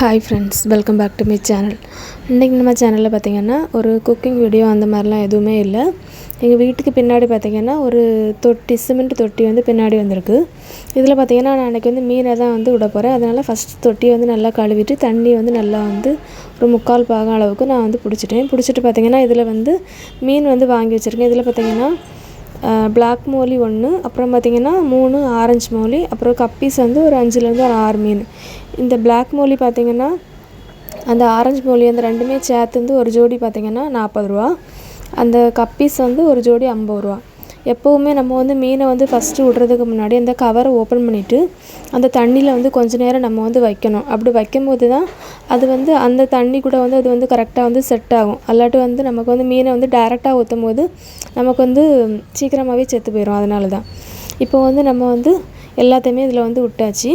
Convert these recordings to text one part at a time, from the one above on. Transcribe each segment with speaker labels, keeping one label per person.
Speaker 1: Hi friends welcome back to my channel இன்றைக்கி நம்ம சேனலில் பார்த்திங்கன்னா ஒரு குக்கிங் வீடியோ அந்த மாதிரிலாம் எதுவுமே இல்லை. எங்கள் வீட்டுக்கு பின்னாடி பார்த்திங்கன்னா ஒரு தொட்டி சிமெண்ட் தொட்டி வந்து பின்னாடி வந்திருக்கு. இதில் பார்த்திங்கன்னா நான் அன்றைக்கி வந்து மீனை தான் வந்து விட போகிறேன் அதனால் ஃபஸ்ட் தொட்டியை வந்து நல்லா கழுவிட்டு தண்ணி வந்து நல்லா வந்து ஒரு முக்கால் பாகம் அளவுக்கு நான் வந்து பிடிச்சிட்டேன். பிடிச்சிட்டு பார்த்திங்கன்னா இதில் வந்து மீன் வந்து வாங்கி வச்சுருக்கேன். இதில் பார்த்திங்கன்னா பிளாக் மோலி ஒன்று அப்புறம் பார்த்திங்கன்னா மூணு ஆரஞ்சு மோலி அப்புறம் கப்பீஸ் வந்து ஒரு அஞ்சுலேருந்து ஒரு ஆறு மீன். இந்த பிளாக் மோலி பார்த்திங்கன்னா அந்த ஆரஞ்சு மோலி அந்த ரெண்டுமே சேர்த்து வந்து ஒரு ஜோடி பார்த்திங்கன்னா நாற்பது ரூபா. அந்த கப்பீஸ் வந்து ஒரு ஜோடி ஐம்பது ரூபா. எப்போவுமே நம்ம வந்து மீனை வந்து ஃபஸ்ட்டு விட்றதுக்கு முன்னாடி அந்த கவரை ஓப்பன் பண்ணிவிட்டு அந்த தண்ணியில் வந்து கொஞ்ச நேரம் நம்ம வந்து வைக்கணும். அப்படி வைக்கும்போது தான் அது வந்து அந்த தண்ணி கூட வந்து அது வந்து கரெக்டாக வந்து செட் ஆகும். அல்லாட்டி வந்து நமக்கு வந்து மீனை வந்து டேரெக்டாக ஊற்றும் போது நமக்கு வந்து சீக்கிரமாகவே செத்து போயிடும் அதனால தான். இப்போ வந்து நம்ம வந்து எல்லாத்தையுமே இதில் வந்து விட்டாச்சு.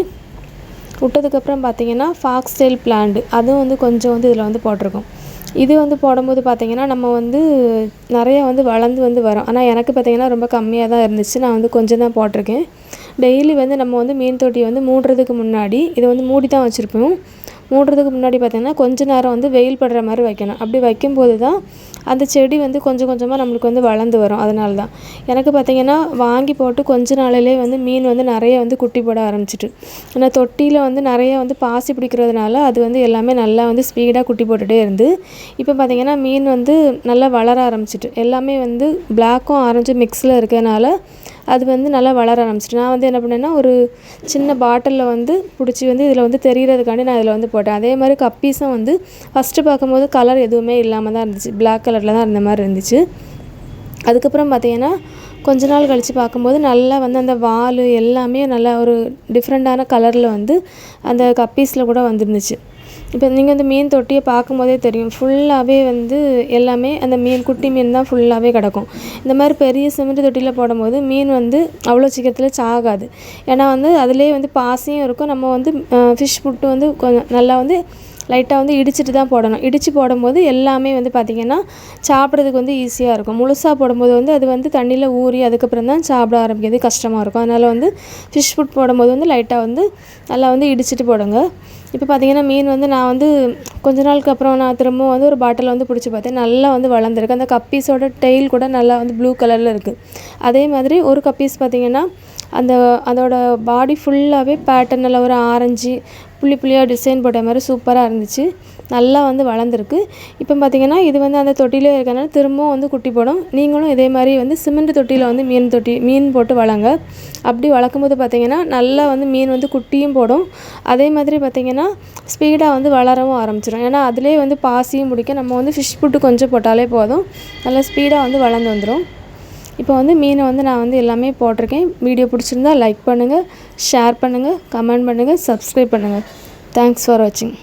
Speaker 1: விட்டதுக்கப்புறம் பார்த்திங்கன்னா ஃபாக்ஸ் ஸ்டைல் பிளான்டு அதுவும் வந்து கொஞ்சம் வந்து இதில் வந்து போட்டிருக்கோம். இது வந்து போடும்போது பார்த்திங்கன்னா நம்ம வந்து நிறையா வந்து வளர்ந்து வந்து வரும். ஆனால் எனக்கு பார்த்திங்கன்னா ரொம்ப கம்மியாக தான் இருந்துச்சு. நான் வந்து கொஞ்சம் தான் போட்டிருக்கேன். டெய்லி வந்து நம்ம வந்து மீன் தொட்டியை வந்து மூடுறதுக்கு முன்னாடி இதை வந்து மூடி தான் வச்சுருப்போம். மூடுறதுக்கு முன்னாடி பார்த்திங்கன்னா கொஞ்ச நேரம் வந்து வெயில் படுற மாதிரி வைக்கணும். அப்படி வைக்கும்போது தான் அந்த செடி வந்து கொஞ்சம் கொஞ்சமாக நம்மளுக்கு வந்து வளர்ந்து வரும். அதனால தான் எனக்கு பார்த்திங்கன்னா வாங்கி போட்டு கொஞ்ச நாளிலே வந்து மீன் வந்து நிறைய வந்து குட்டி போட ஆரம்பிச்சிட்டு. ஏன்னா தொட்டியில் வந்து நிறைய வந்து பாசி பிடிக்கிறதுனால அது வந்து எல்லாமே நல்லா வந்து ஸ்பீடாக குட்டி போட்டுகிட்டே இருந்து இப்போ பார்த்திங்கன்னா மீன் வந்து நல்லா வளர ஆரம்பிச்சிட்டு. எல்லாமே வந்து பிளாக்கும் ஆரஞ்சும் மிக்ஸில் இருக்கிறதுனால அது வந்து நல்லா வளர ஆரம்பிச்சிட்டு. நான் வந்து என்ன பண்ணேன்னா ஒரு சின்ன பாட்டிலில் வந்து பிடிச்சி வந்து இதில் வந்து தெரிகிறதுக்காண்டி நான் இதில் வந்து போட்டேன். அதே மாதிரி கப்பீஸும் வந்து ஃபஸ்ட்டு பார்க்கும்போது கலர் எதுவுமே இல்லாமல் தான் இருந்துச்சு. பிளாக் கலரில் தான் இருந்த மாதிரி இருந்துச்சு. அதுக்கப்புறம் பார்த்திங்கன்னா கொஞ்ச நாள் கழித்து பார்க்கும்போது நல்லா வந்து அந்த வால் எல்லாமே நல்லா ஒரு டிஃப்ரெண்ட்டான கலரில் வந்து அந்த கப்பீஸில் கூட வந்துருந்துச்சு. இப்போ நீங்கள் வந்து மீன் தொட்டியை பார்க்கும்போதே தெரியும். ஃபுல்லாகவே வந்து எல்லாமே அந்த மீன் குட்டி மீன் தான் ஃபுல்லாகவே கிடக்கும். இந்த மாதிரி பெரிய சிமெண்ட் தொட்டியில் போடும்போது மீன் வந்து அவ்வளோ சீக்கிரத்தில் சாகாது. ஏன்னா வந்து அதிலே வந்து பாசியும் இருக்கும். நம்ம வந்து ஃபிஷ் ஃபுட்டு வந்து கொஞ்சம் நல்லா வந்து லைட்டாக வந்து இடிச்சிட்டு தான் போடணும். இடித்து போடும்போது எல்லாமே வந்து பார்த்திங்கன்னா சாப்பிட்றதுக்கு வந்து ஈஸியாக இருக்கும். முழுசாக போடும்போது வந்து அது வந்து தண்ணியில் ஊறி அதுக்கப்புறம் தான் சாப்பிட ஆரம்பிக்கிறது கஷ்டமாக இருக்கும். அதனால் வந்து ஃபிஷ் ஃபுட் போடும்போது வந்து லைட்டாக வந்து நல்லா வந்து இடிச்சிட்டு போடுங்க. இப்போ பார்த்திங்கன்னா மீன் வந்து நான் வந்து கொஞ்ச நாளுக்கு அப்புறம் நான் திரும்பவும் வந்து ஒரு பாட்டில் வந்து பிடிச்சி பார்த்தேன். நல்லா வந்து வளர்ந்துருக்கு. அந்த கப்பீஸோட டெயில் கூட நல்லா வந்து ப்ளூ கலரில் இருக்குது அதே மாதிரி ஒரு கப்பீஸ் பார்த்திங்கன்னா அந்த அதோட பாடி ஃபுல்லாகவே பேட்டர்னில் ஒரு ஆரஞ்சு புள்ளி புள்ளியாக டிசைன் போட்ட மாதிரி சூப்பராக இருந்துச்சு. நல்லா வந்து வளர்ந்துருக்கு. இப்போ பார்த்திங்கன்னா இது வந்து அந்த தொட்டிலே இருக்கனால திரும்பவும் வந்து குட்டி போடும். நீங்களும் இதே மாதிரி வந்து சிமெண்ட் தொட்டியில் வந்து மீன் தொட்டி மீன் போட்டு வளங்க அப்படி வளர்க்கும் போது பார்த்திங்கன்னா நல்லா வந்து மீன் வந்து குட்டியும் போடும். அதே மாதிரி பார்த்திங்கன்னா ஸ்பீடாக வந்து வளரவும் ஆரம்பிச்சிடும் ஏன்னா அதிலே வந்து பாசியும் பிடிக்க நம்ம வந்து ஃபிஷ் ஃபுட்டு கொஞ்சம் போட்டாலே போதும். நல்லா ஸ்பீடாக வந்து வளர்ந்து வந்துடும் இப்போ வந்து மீனை வந்து நான் வந்து எல்லாமே போட்டிருக்கேன். வீடியோ பிடிச்சிருந்தா லைக் பண்ணுங்கள் ஷேர் பண்ணுங்கள் கமெண்ட் பண்ணுங்கள் சப்ஸ்கிரைப் பண்ணுங்கள் தேங்க்ஸ் ஃபார் வாட்சிங்